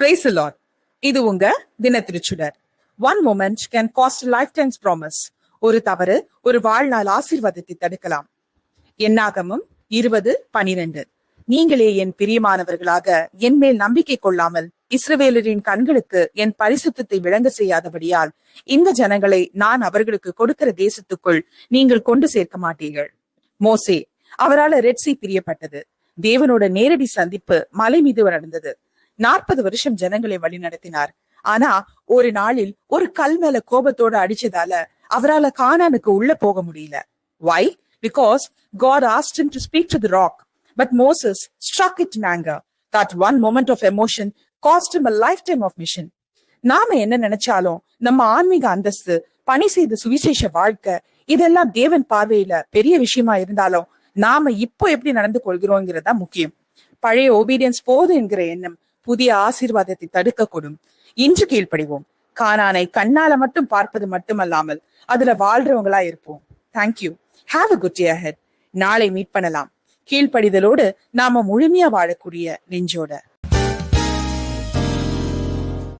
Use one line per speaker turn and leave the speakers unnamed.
Price lord இது உங்க தினத்திருச்சுடர். One moment can cost life times promise ஒரு தவறு ஒரு வாழ்நாள் ஆசீர்வாதத்தை தடுக்கலாம். என்னாகமும் இருபது பனிரெண்டு. நீங்களே என் பிரியமானவர்களாக என் மேல் நம்பிக்கை கொள்ளாமல் இஸ்ரவேலரின் கண்களுக்கு என் பரிசுத்தத்தை விளங்க செய்யாதபடியால் இந்த ஜனங்களை நான் அவர்களுக்கு கொடுக்கிற தேசத்துக்குள் நீங்கள் கொண்டு சேர்க்க மாட்டீர்கள். மோசே அவரால் ரெட்சி பிரியப்பட்டது. தேவனோட நேரடி சந்திப்பு மலை மீது நடந்தது நாற்பது வருஷம் ஜனங்களை வழி நடத்தினார். ஆனா ஒரு நாளில் ஒரு கல் மேல கோபத்தோட அடிச்சதால அவரால கானானுக்கு உள்ள போக முடியல. Why because God asked to speak to the rock but Moses struck it it that one that of emotion cost him a life time of mission நாம என்ன நினைச்சாலும் நம்ம ஆன்மீக அந்தஸ்து பணி செய்த சுவிசேஷ வாழ்க்கை இதெல்லாம் தேவன் பார்வையில பெரிய விஷயமா இருந்தாலும் நாம இப்போ எப்படி நடந்து கொள்கிறோங்கிறதா முக்கியம். பழைய ஒபீடியன்ஸ் போதும் என்கிற எண்ணம் புதிய ஆசீர்வாதத்தை தடுக்கக்கூடும். இன்று கீழ்ப்படிவோம். கானானை கண்ணால மட்டும் பார்ப்பது மட்டுமல்லாமல் அதுல வாழ்றவங்களா இருப்போம். Thank you have a good head நாளை மீட் பண்ணலாம். கீழ்ப்படிதலோடு நாம முழுமையா வாழக்கூடிய நெஞ்சோட.